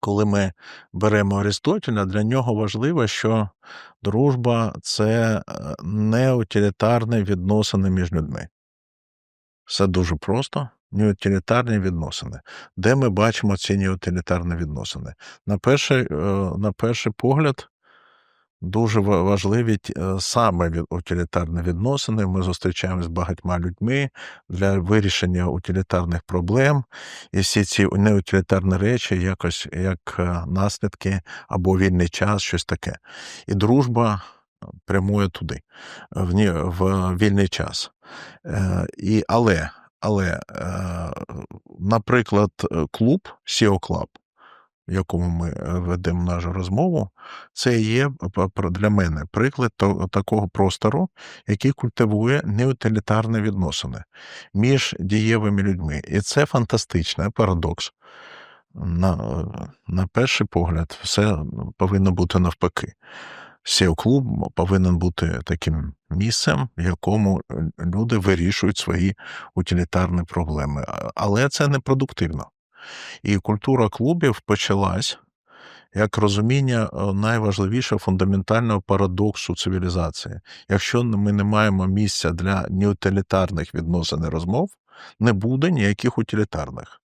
Коли ми беремо Арістотеля, для нього важливо, що дружба це неутилітарні не утилітарні відносини між людьми. Все дуже просто. Неутилітарні відносини. Де ми бачимо ці неутилітарні відносини? На перший, е, на перший погляд, дуже ва- важливі е, саме утилітарні відносини. Ми зустрічаємося з багатьма людьми для вирішення утилітарних проблем, і всі ці неутилітарні речі якось як е, наслідки або вільний час, щось таке. І дружба прямує туди, в, вільний час. Е, і, але, але, е, наприклад, е, клуб SEO Club, в якому ми е, ведемо нашу розмову, це є п- для мене приклад такого простору, який культивує неутилітарні відносини між дієвими людьми. І це фантастичний парадокс. На, на перший погляд, все повинно бути навпаки. SEO клуб повинен бути таким місцем, в якому люди вирішують свої утилітарні проблеми. Але це не продуктивно. І культура клубів почалась як розуміння е, найважливішого фундаментального парадоксу цивілізації. Якщо ми не маємо місця для неутилітарних відносин і розмов, не буде ніяких утилітарних.